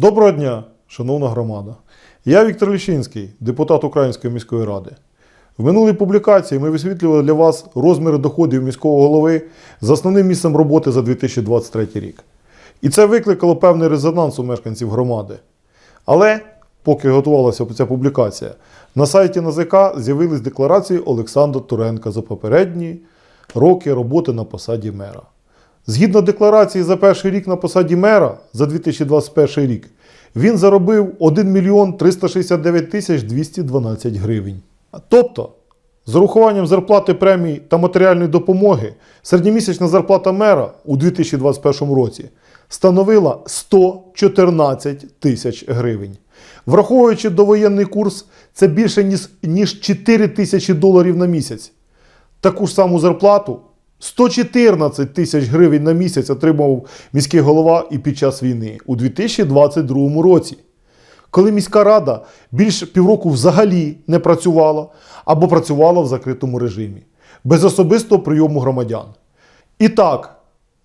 Доброго дня, шановна громада. Я Віктор Ліщинський, депутат Української міської ради. В минулій публікації ми висвітлювали для вас розміри доходів міського голови з основним місцем роботи за 2023 рік. І це викликало певний резонанс у мешканців громади. Але, поки готувалася ця публікація, на сайті НАЗК з'явились декларації Олександра Туренка за попередні роки роботи на посаді мера. Згідно декларації за перший рік на посаді мера за 2021 рік, він заробив 1 мільйон 369 тисяч 212 гривень. Тобто, з урахуванням зарплати премій та матеріальної допомоги, середньомісячна зарплата мера у 2021 році становила 114 тисяч гривень. Враховуючи довоєнний курс, це більше ніж- ніж 4 тисячі доларів на місяць. Таку ж саму зарплату 114 тисяч гривень на місяць отримав міський голова і під час війни у 2022 році, коли міська рада більше півроку взагалі не працювала або працювала в закритому режимі, без особистого прийому громадян. І так,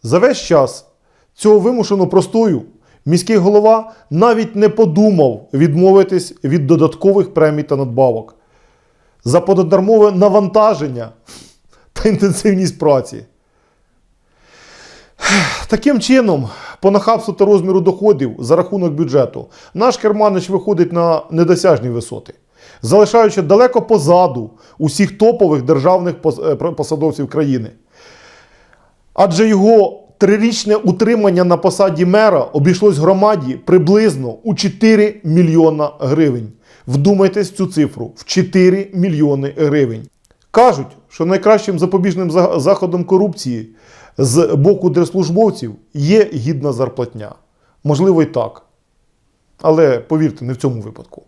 за весь час цього вимушеного простою міський голова навіть не подумав відмовитись від додаткових премій та надбавок за понаднормове навантаження та інтенсивність праці. Таким чином, по нахабству та розміру доходів за рахунок бюджету, наш керманич виходить на недосяжні висоти, залишаючи далеко позаду усіх топових державних е, посадовців країни. Адже його трирічне утримання на посаді мера обійшлось громаді приблизно у 4 мільйона гривень. Вдумайтесь цю цифру в 4 мільйони гривень. Кажуть, що найкращим запобіжним заходом корупції з боку держслужбовців є гідна зарплатня. Можливо, і так. Але повірте, не в цьому випадку.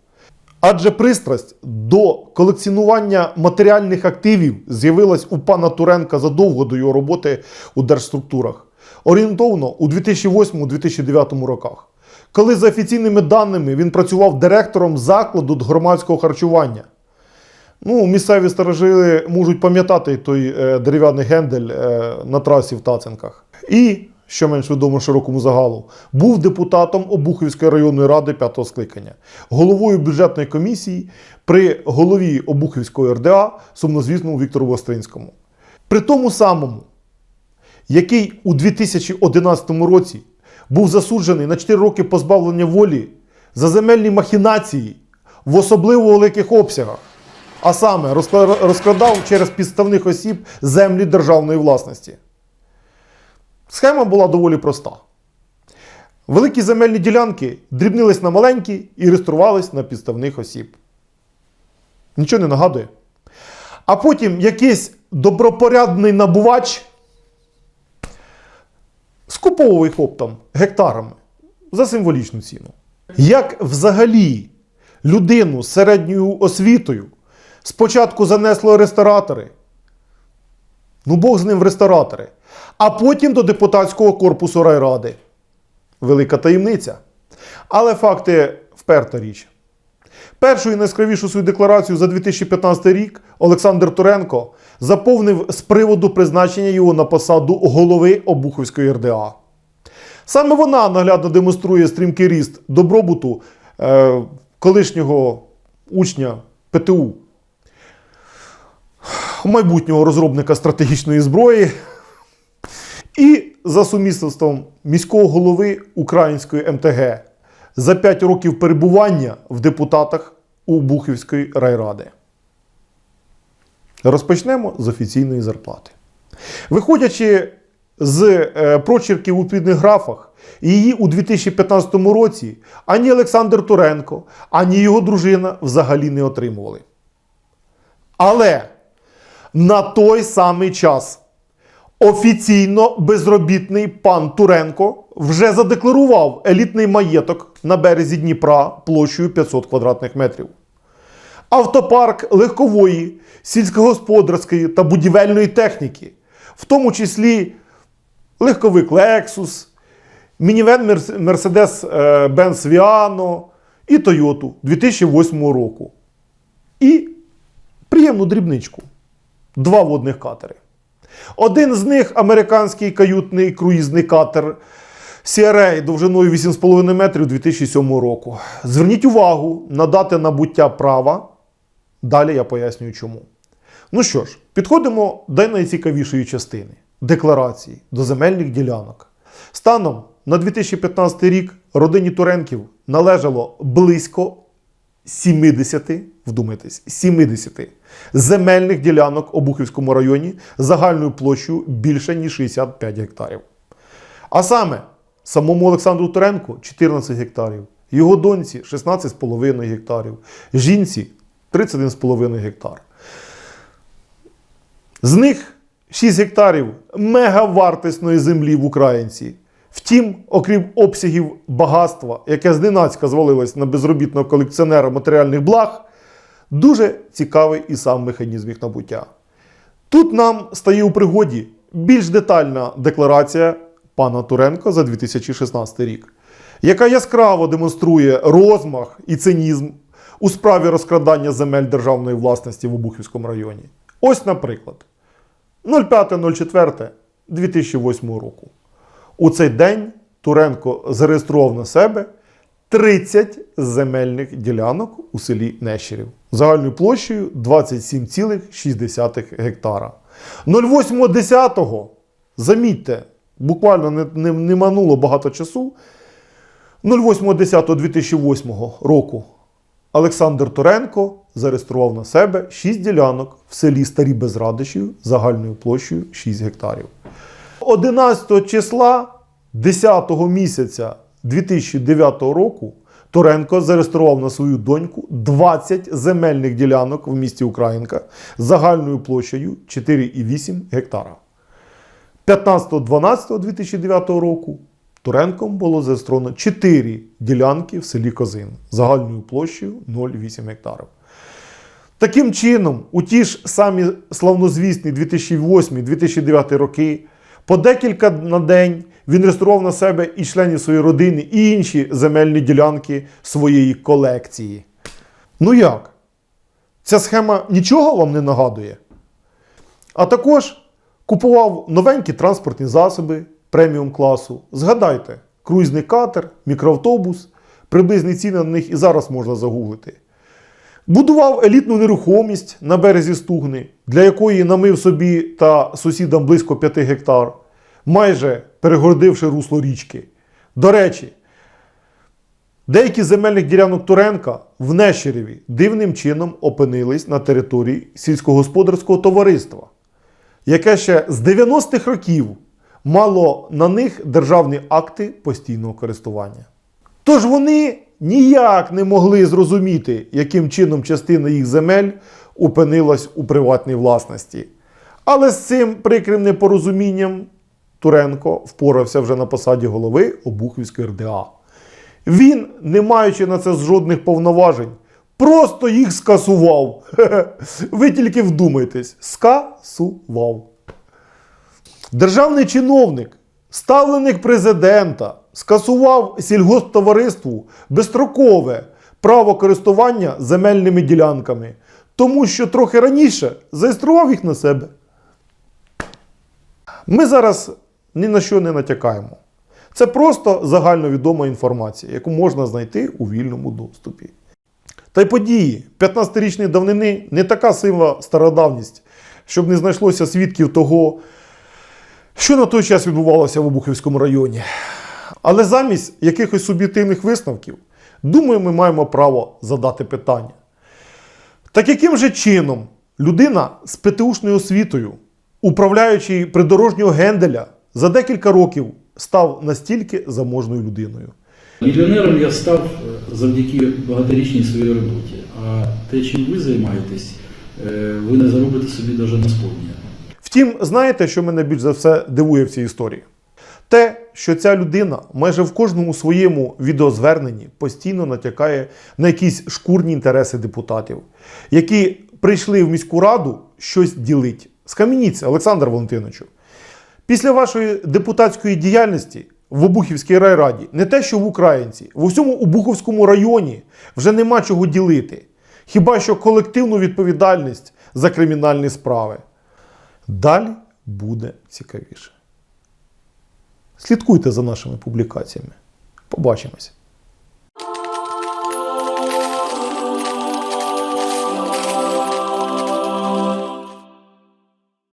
Адже пристрасть до колекціонування матеріальних активів з'явилась у пана Туренка задовго до його роботи у держструктурах, орієнтовно у 2008-2009 роках, коли за офіційними даними він працював директором закладу громадського харчування. Ну, місцеві старожили можуть пам'ятати той е, дерев'яний гендель е, на трасі в Таценках. І, що менш відомо широкому загалу, був депутатом Обухівської районної ради п'ятого скликання, головою бюджетної комісії при голові Обухівської РДА сумнозвісному Віктору Востринському. При тому самому, який у 2011 році був засуджений на 4 роки позбавлення волі за земельні махінації в особливо великих обсягах, а саме розкла- розкрадав через підставних осіб землі державної власності. Схема була доволі проста. Великі земельні ділянки дрібнились на маленькі і реєструвались на підставних осіб. Нічого не нагадує. А потім якийсь добропорядний набувач скуповував їх оптом гектарами за символічну ціну. Як взагалі людину з середньою освітою спочатку занесло ресторатори, ну Бог з ним в ресторатори, а потім до депутатського корпусу райради. Велика таємниця. Але факти вперта річ. Першу і найскравішу свою декларацію за 2015 рік Олександр Туренко заповнив з приводу призначення його на посаду голови Обуховської РДА. Саме вона наглядно демонструє стрімкий ріст добробуту е, колишнього учня ПТУ, майбутнього розробника стратегічної зброї і за сумісництвом міського голови Української МТГ за 5 років перебування в депутатах у Бухівської райради. Розпочнемо з офіційної зарплати. Виходячи з е, прочерків у відповідних графах, її у 2015 році ані Олександр Туренко, ані його дружина взагалі не отримували. Але на той самий час офіційно безробітний пан Туренко вже задекларував елітний маєток на березі Дніпра площею 500 квадратних метрів. Автопарк легкової, сільськогосподарської та будівельної техніки, в тому числі легковик Lexus, мінівен Мерс- Mercedes-Benz Viano і Toyota 2008 року. І приємну дрібничку. Два водних катери. Один з них американський каютний круїзний катер CRA довжиною 8,5 метрів 2007 року. Зверніть увагу на дати набуття права. Далі я пояснюю чому. Ну що ж, підходимо до найцікавішої частини декларації до земельних ділянок. Станом на 2015 рік родині Туренків належало близько 70, вдумайтесь, 70 земельних ділянок у Бухівському районі загальною площею більше ніж 65 гектарів. А саме самому Олександру Туренку 14 гектарів, його доньці 16,5 гектарів, жінці 31,5 гектар. З них 6 гектарів мегавартісної землі в Українці. Втім, окрім обсягів багатства, яке зненацька звалилось на безробітного колекціонера матеріальних благ, дуже цікавий і сам механізм їх набуття. Тут нам стає у пригоді більш детальна декларація пана Туренко за 2016 рік, яка яскраво демонструє розмах і цинізм у справі розкрадання земель державної власності в Обухівському районі. Ось, наприклад, 05.04.2008 року. У цей день Туренко зареєстрував на себе 30 земельних ділянок у селі Нещерів загальною площею 27,6 гектара. 08.10, замітьте, буквально не, не, не мануло багато часу. 08.10.2008 року Олександр Туренко зареєстрував на себе 6 ділянок в селі Старі Безрадичів загальною площею 6 гектарів. 11 числа 10 місяця 2009 року Туренко зареєстрував на свою доньку 20 земельних ділянок в місті Українка загальною площею 4,8 гектара. 15.12.2009 року Туренком було зареєстровано 4 ділянки в селі Козин загальною площею 0,8 гектарів. Таким чином, у ті ж самі славнозвісні 2008-2009 роки, по декілька на день він реєстрував на себе і членів своєї родини, і інші земельні ділянки своєї колекції. Ну як? Ця схема нічого вам не нагадує? А також купував новенькі транспортні засоби преміум класу. Згадайте, круїзний катер, мікроавтобус, приблизні ціни на них і зараз можна загуглити. Будував елітну нерухомість на березі Стугни, для якої намив собі та сусідам близько 5 гектар, майже перегородивши русло річки. До речі, деякі земельних ділянок Туренка в Нещереві дивним чином опинились на території сільськогосподарського товариства, яке ще з 90-х років мало на них державні акти постійного користування. Тож вони ніяк не могли зрозуміти, яким чином частина їх земель опинилась у приватній власності. Але з цим прикрим непорозумінням Туренко впорався вже на посаді голови Обухівської РДА. Він, не маючи на це жодних повноважень, просто їх скасував. Ви тільки вдумайтесь, скасував. Державний чиновник, ставленик президента, скасував сільгосптовариству безстрокове право користування земельними ділянками, тому що трохи раніше зареєстрував їх на себе. Ми зараз ні на що не натякаємо. Це просто загальновідома інформація, яку можна знайти у вільному доступі. Та й події 15-річної давнини не така сила стародавність, щоб не знайшлося свідків того, що на той час відбувалося в Обухівському районі. Але замість якихось суб'єктивних висновків, думаю, ми маємо право задати питання. Так яким же чином людина з ПТУшною освітою, управляючи придорожнього генделя, за декілька років став настільки заможною людиною? Мільйонером я став е, завдяки багаторічній своїй роботі. А те, чим ви займаєтесь, е, ви не заробите собі навіть на сповнення. Втім, знаєте, що мене більш за все дивує в цій історії? Те, що ця людина майже в кожному своєму відеозверненні постійно натякає на якісь шкурні інтереси депутатів, які прийшли в міську раду щось ділить. Скам'яніться, Олександр Валентиновичу. Після вашої депутатської діяльності в Обухівській райраді, не те, що в Українці, в усьому Обуховському районі вже нема чого ділити. Хіба що колективну відповідальність за кримінальні справи. Далі буде цікавіше. Слідкуйте за нашими публікаціями. Побачимось.